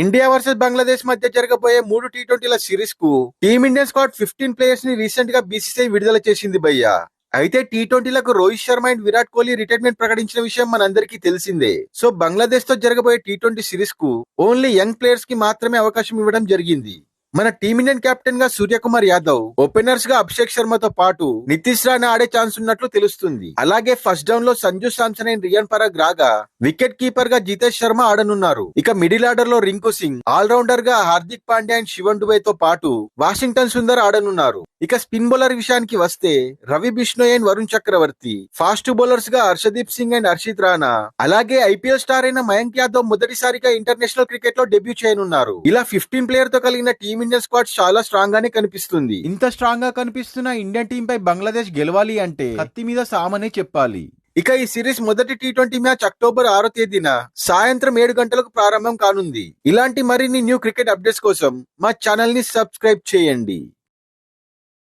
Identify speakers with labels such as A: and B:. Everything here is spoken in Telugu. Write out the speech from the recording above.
A: ఇండియా వర్సెస్ బంగ్లాదేశ్ మధ్య జరగబోయే మూడు టీ ట్వంటీల సిరీస్కు టీమిండియన్ స్క్వాడ్ ఫిఫ్టీన్ ప్లేయర్స్ని రీసెంట్గా బీసీసీఐ విడుదల చేసింది భయ్య. అయితే టీ ట్వంటీలకు రోహిత్ శర్మ అండ్ విరాట్ కోహ్లీ రిటైర్మెంట్ ప్రకటించిన విషయం మనందరికీ తెలిసిందే. సో బంగ్లాదేశ్తో జరగబోయే టీ ట్వంటీ సిరీస్కు ఓన్లీ యంగ్ ప్లేయర్స్కి మాత్రమే అవకాశం ఇవ్వడం జరిగింది. మన టీమిండియన్ కెప్టెన్గా సూర్యకుమార్ యాదవ్ ఓపెనర్స్గా అభిషేక్ శర్మతో పాటు నితీష్ రాణా ఆడే ఛాన్స్ ఉన్నట్లు తెలుస్తుంది. అలాగే ఫస్ట్ డౌన్లో సంజు సాంసన్ అండ్ రియాన్ పరాగ్ రాగా వికెట్ కీపర్గా జితేష్ శర్మ ఆడనున్నారు. ఇక మిడిల్ ఆర్డర్లో రింకు సింగ్ ఆల్ రౌండర్గా హార్దిక్ పాండ్యా అండ్ శివన్ డుబే తో పాటు వాషింగ్టన్ సుందర్ ఆడనున్నారు. ఇక స్పిన్ బౌలర్ విషయానికి వస్తే రవి బిష్ణోయ్ అండ్ వరుణ్ చక్రవర్తి ఫాస్ట్ బౌలర్స్గా హర్షదీప్ సింగ్ అండ్ హర్షిత్ రాణా అలాగే ఐపీఎల్ స్టార్ అయిన మయాంక్ యాదవ్ మొదటిసారిగా ఇంటర్నేషనల్ క్రికెట్లో డెబ్యూ చేయనున్నారు. ఇలా ఫిఫ్టీన్ ప్లేయర్తో కలిగిన టీమిండియా స్క్వాడ్ చాలా స్ట్రాంగ్ గానే కనిపిస్తుంది. ఇంత స్ట్రాంగ్గా కనిపిస్తున్న ఇండియన్ టీం పై బంగ్లాదేశ్ గెలవాలి అంటే కత్తి మీద సామనే చెప్పాలి. ఇక ఈ సిరీస్ మొదటి టీ ట్వంటీ మ్యాచ్ అక్టోబర్ ఆరో తేదీన సాయంత్రం ఏడు గంటలకు ప్రారంభం కానుంది. ఇలాంటి మరిన్ని న్యూ క్రికెట్ అప్డేట్స్ కోసం మా ఛానల్ని సబ్స్క్రైబ్ చేయండి.